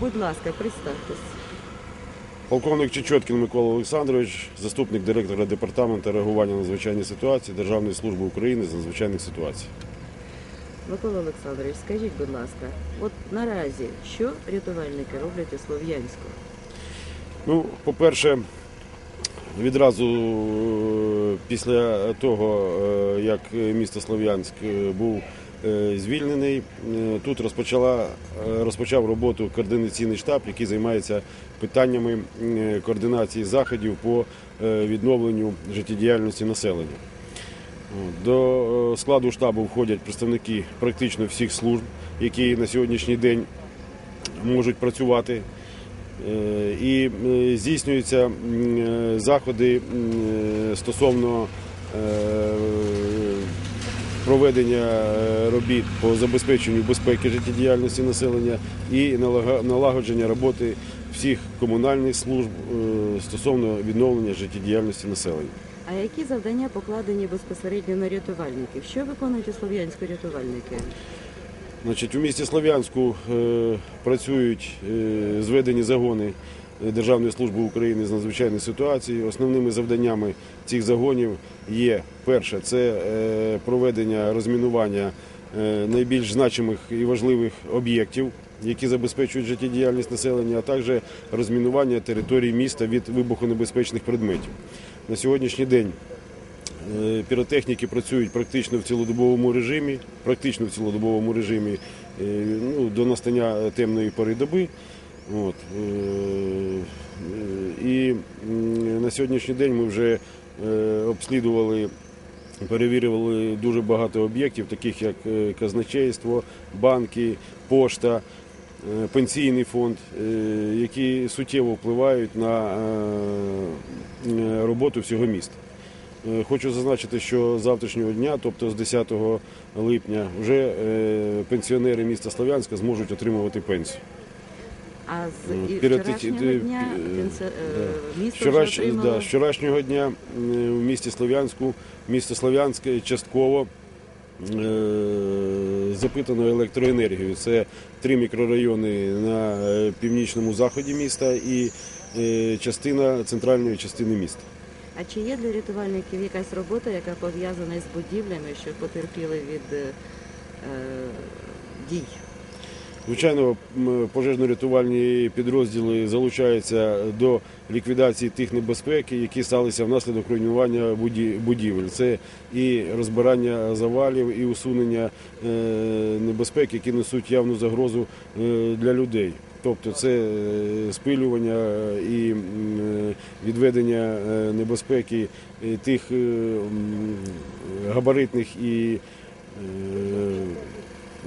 Будь ласка, представтесь. Полковник Чечоткін Микола Олександрович, заступник директора департаменту реагування на надзвичайні ситуації Державної служби України з надзвичайних ситуацій. Микола Олександрович, скажіть, будь ласка, от наразі що рятувальники роблять у Слов'янську? Ну, по-перше, відразу е, після того, е, як місто Слов'янськ е, був звільнений, е, тут розпочала, е, розпочав роботу координаційний штаб, який займається питаннями е, координації заходів по е, відновленню життєдіяльності населення. До е, складу штабу входять представники практично всіх служб, які на сьогоднішній день можуть працювати. Е, І е, здійснюються е, заходи е, стосовно е, проведення е, робіт по забезпеченню безпеки життєдіяльності населення і налагодження роботи всіх комунальних служб е, стосовно відновлення життєдіяльності населення. А які завдання покладені безпосередньо на рятувальників? Що виконують у Слов'янську рятувальники? Значить, у місті Слов'янську е, працюють зведені загони Державної служби України з надзвичайних ситуацій. Основними завданнями цих загонів є перше це е, проведення розмінування е, найбільш значимих і важливих об'єктів, які забезпечують життєдіяльність населення, а також розмінування території міста від вибухонебезпечних предметів. На сьогоднішній день Е, Піротехніки працюють практично в цілодобовому режимі, практично в цілодобовому режимі ну, до настання темної пори доби. От. е, І на сьогоднішній день ми вже е, обслідували, перевірювали дуже багато об'єктів, таких як е, казначейство, банки, пошта, пенсійний фонд, які суттєво впливають на роботу всього міста. Хочу зазначити, що з завтрашнього дня, тобто з 10 липня, вже пенсіонери міста Слов'янська зможуть отримувати пенсію. А з Ну, вчорашнього е, дня е, пенсі- е, місто Вчораш, вже да, з вчорашнього дня е, в місті Слов'янську, місто Слов'янське частково е, запитано електроенергією. Це три мікрорайони на е, північному заході міста і е, частина центральної частини міста. А чи є для рятувальників якась робота, яка пов'язана з будівлями, що потерпіли від е, е, дій? Звичайно, пожежно-рятувальні підрозділи залучаються до ліквідації тих небезпеки, які сталися внаслідок руйнування будівель. Це і розбирання завалів, і усунення е, небезпек, які несуть явну загрозу е, для людей. Тобто це е, спилювання і відведення небезпеки тих габаритних і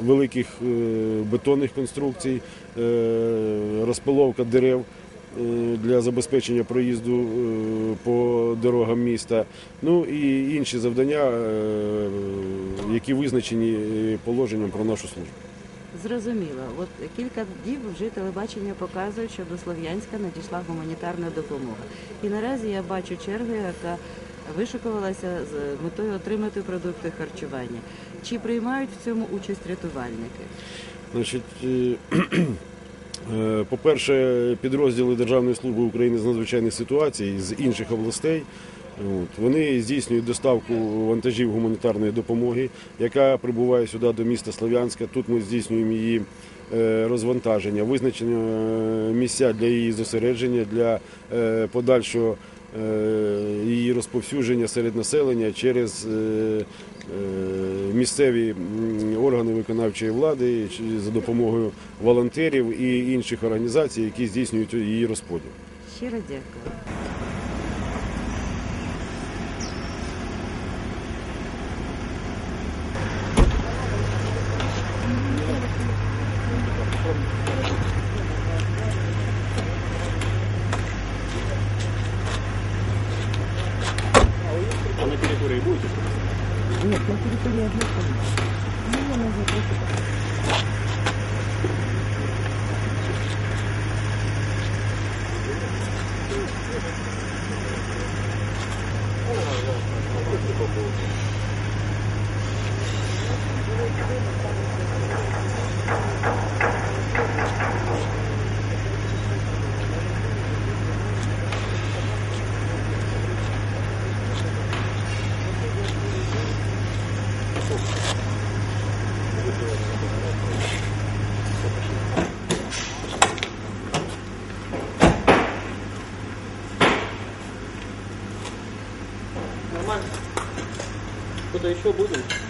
великих е, бетонних конструкцій, е, розпиловка дерев е, для забезпечення проїзду по дорогам міста, ну і інші завдання, які визначені положенням про нашу службу. Зрозуміло. От кілька діб вже телебачення показують, що до Слов'янська надійшла гуманітарна допомога. І наразі я бачу чергу, яка вишикувалася з метою отримати продукти харчування. Чи приймають в цьому участь рятувальники? Значить, е, е, по-перше, підрозділи Державної служби України з надзвичайних ситуацій з інших областей. От, вони здійснюють доставку вантажів гуманітарної допомоги, яка прибуває сюди до міста Слов'янська. Тут ми здійснюємо її е, розвантаження, визначення місця для її зосередження, для подальшого її розповсюдження серед населення через е, е, місцеві органи виконавчої влади за допомогою волонтерів і інших організацій, які здійснюють її розподіл. Щиро дякую. Території будете? Нет, на территории одной. Ну, я могу просто Куда еще будем?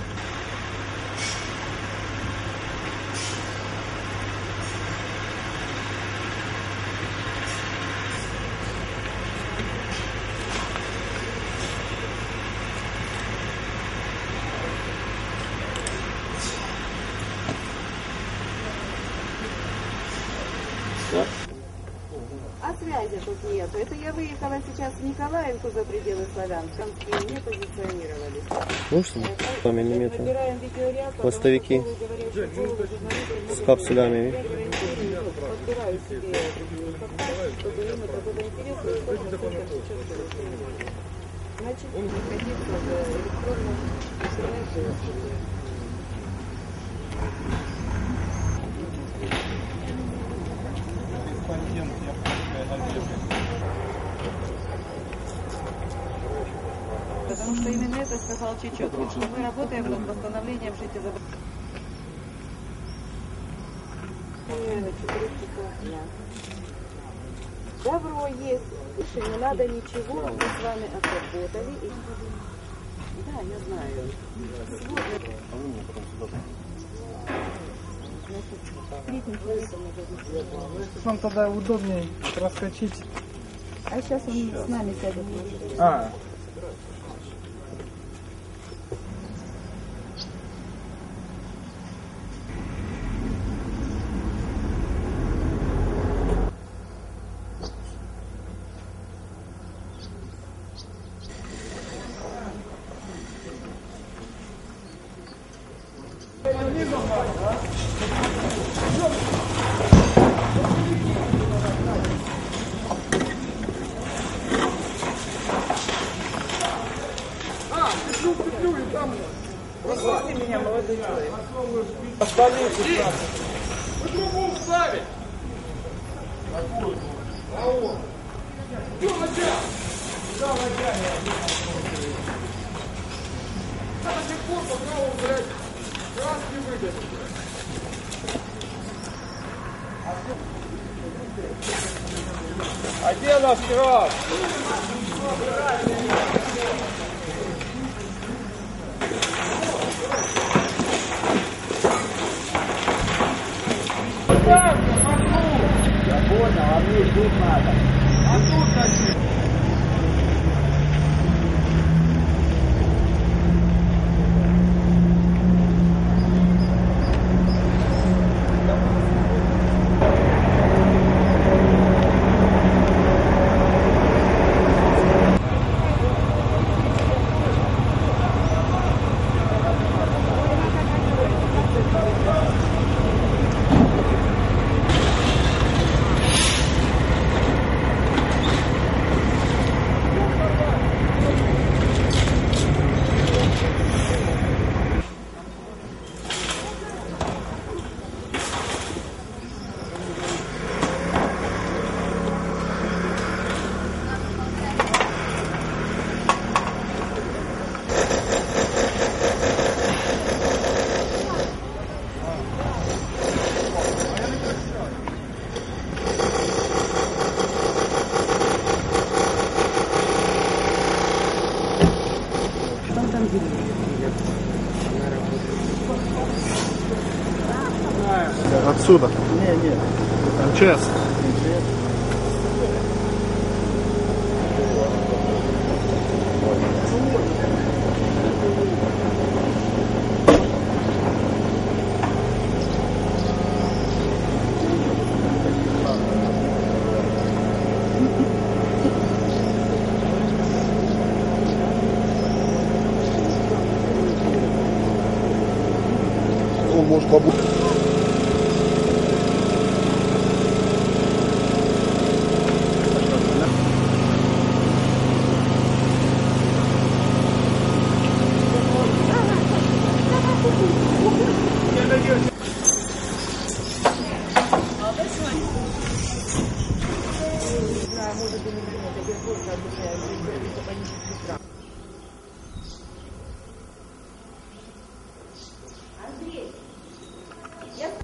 нет. Это я выехала сейчас в Николаевку за пределы Славянска. Славянские не позиционировали. Ну что, с вами с капсулями. Значит, находиться в Потому что именно это сказал что мы работаем над восстановлением дня. Добро есть. Больше не надо ничего. Мы с вами отработали. Да, я знаю. Нам тогда удобнее проскочить. А сейчас он с нами сядет. А, Здесь! Вы трубу вставить! Какую? А он. Все, водя! Куда водя? Да, до сих пор, пока он, блядь, краски выйдет. А где наш крас? Краб? Что Какая? Отсюда. Не, не. МЧС. МЧС. может побудь.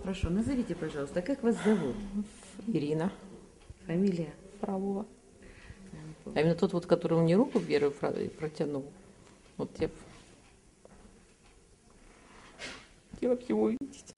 прошу, назовите, пожалуйста, как вас зовут? Ирина. Фамилия? Фролова. А именно тот, вот, который мне руку первый протянул, вот я хотела бы его увидеть.